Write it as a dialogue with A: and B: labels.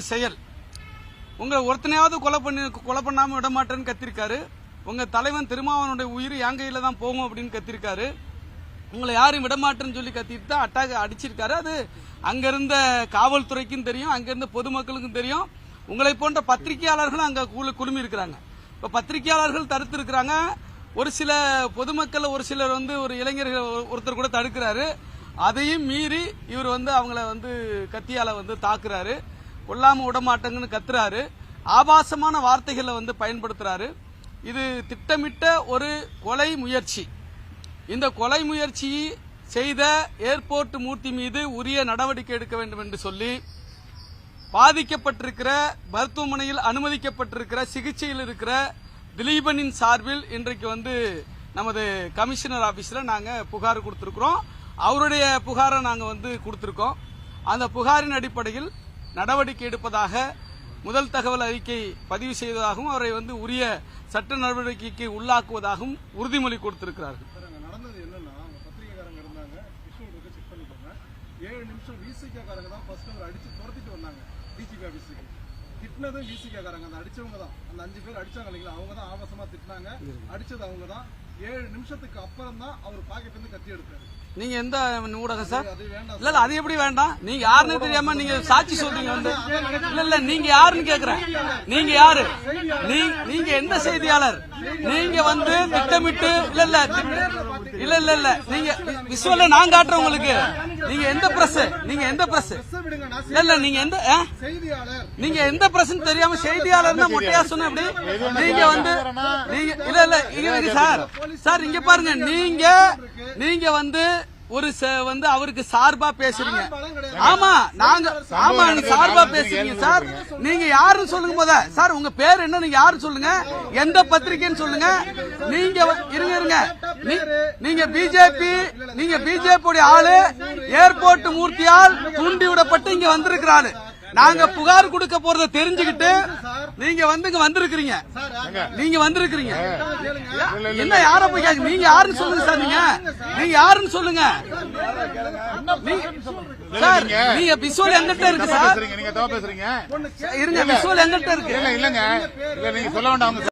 A: தப்பு செயல். உங்களை ஒருத்தனையாவது கொலை பண்ணி கொலை பண்ணாமல் விட மாட்டேன்னு கத்திருக்காரு. உங்க தலைவன் திருமாவனுடைய உயிர் என் கையில் தான் போகும் அப்படின்னு கத்திருக்காரு. உங்களை யாரும் விடமாட்டேன்னு சொல்லி கத்திட்டு தான் அட்டாக் அடிச்சிருக்காரு. அது அங்கிருந்த காவல்துறைக்கும் தெரியும் அங்கிருந்த பொதுமக்களுக்கும் தெரியும். உங்களை போன்ற பத்திரிகையாளர்களும் அங்கே குழு- குழுமி இருக்கிறாங்க. இப்போ பத்திரிகையாளர்கள் தடுத்து இருக்கிறாங்க. ஒரு சில பொதுமக்கள் ஒரு சிலர் வந்து ஒரு இளைஞர்கள் ஒருத்தர் கூட தடுக்கிறாரு. அதையும் மீறி இவர் வந்து அவங்கள வந்து கத்தியால வந்து தாக்குறாரு. கொல்லாம விடமாட்டேங்கன்னு கத்துறாரு. ஆபாசமான வார்த்தைகளை வந்து பயன்படுத்துறாரு. இது திட்டமிட்ட ஒரு கொலை முயற்சி. இந்த கொலை முயற்சி செய்த ஏர்போர்ட் மூர்த்தி மீது உரிய நடவடிக்கை எடுக்க வேண்டும் என்று சொல்லி பாதிக்கப்பட்டிருக்கிற மருத்துவமனையில் அனுமதிக்கப்பட்டிருக்கிற சிகிச்சையில் இருக்கிற திலீபனின் சார்பில் இன்றைக்கு வந்து நமது கமிஷனர் ஆபீஸில் நாங்கள் புகார் கொடுத்துருக்குறோம். அவருடைய புகாரை நாங்கள் வந்து கொடுத்துருக்கோம். அந்த புகாரின் அடிப்படையில் நடவடிக்கை எடுப்பதாக முதல் தகவல் அறிக்கை பதிவு செய்ததாகவும் அவரை வந்து உரிய சட்ட நடவடிக்கைக்கு உள்ளாக்குவதாகவும் உறுதிமொழி கொடுத்திருக்கிறார்கள்.
B: ஏழு நிமிஷம் விசிகா காரங்க தான் ஃபர்ஸ்ட் அவர் அடிச்சு துரத்திட்டு வந்தாங்க டிஜிபி ஆபீஸுக்கு திட்டினதும் விசிகா காரங்க அந்த அடிச்சவங்க தான். அந்த அஞ்சு பேர் அடிச்சாங்க இல்லைங்களா? அவங்க தான் ஆபாசமா திட்டினாங்க. அடிச்சது அவங்க தான். ஏழு நிமிஷத்துக்கு அப்புறம் தான் அவர் பாக்கெட்ல இருந்து கத்தி எடுத்தாரு
A: நீங்க எந்த ஊடகம் சார்? இல்ல இல்ல அது எப்படி வேண்டாம்? நீங்க யாருன்னு தெரியாம நீங்க சாட்சி சொல்றீங்க வந்து. இல்ல இல்ல நீங்க யாருன்னு கேக்குறேன். நீங்க யாரு? நீ- நீங்க எந்த செய்தியாளர்? நீங்க வந்து திட்டமிட்டு இல்ல இல்ல இல்ல இல்ல இல்ல. நீங்க விசுவல நான் காட்டுறேன் உங்களுக்கு. நீங்க எந்த பிரஸ் நீங்க எந்த பிரஸ் இல்ல இல்ல நீங்க எந்த ஆ? நீங்க எந்த பிரஸ் தெரியாம செய்தியாளர் தான் மொட்டையா சொன்ன அப்படி? நீங்க வந்து நீங்க இல்ல இல்ல இங்க சார். சார் இங்க பாருங்க. நீங்க நீங்க வந்து ஒரு ச- வந்து அவருக்கு சார்பா பேசுறீங்க. ஆமா நாங்க ஆமா நீங்க சார்பா பேசுறீங்க சார். நீங்க யாருன்னு சொல்லுங்க போத? சார் உங்க பேர் என்ன? நீங்க யாரு சொல்லுங்க? எந்த பத்திரிக்கைன்னு சொல்லுங்க. நீங்க இருங்க இருங்க. நீங்க பிஜேபி நீங்க பிஜேபி ஆளு. ஏர்போர்ட் மூர்த்தியால் தூண்டி விடப்பட்டு இங்க வந்திருக்கிற ஆளு நாங்க புகார் கொடுக்க போறத தெரிஞ்சுக்கிட்டு நீங்க வந்து இங்க வந்திருக்கிறீங்க. நீங்க வந்திருக்கிறீங்க. என்ன யார போய் கேக்க நீங்க யாருன்னு சொல்லுங்க சார் நீங்க. நீங்க யாருன்னு சொல்லுங்க. நீங்க- சார் நீங்க விசுவல் எங்கிட்ட இருக்கு சார். இருங்க விசுவல் எங்கிட்ட இருக்கு.
C: இல்ல இல்லங்க. இல்ல நீங்க சொல்ல வேண்டாம்.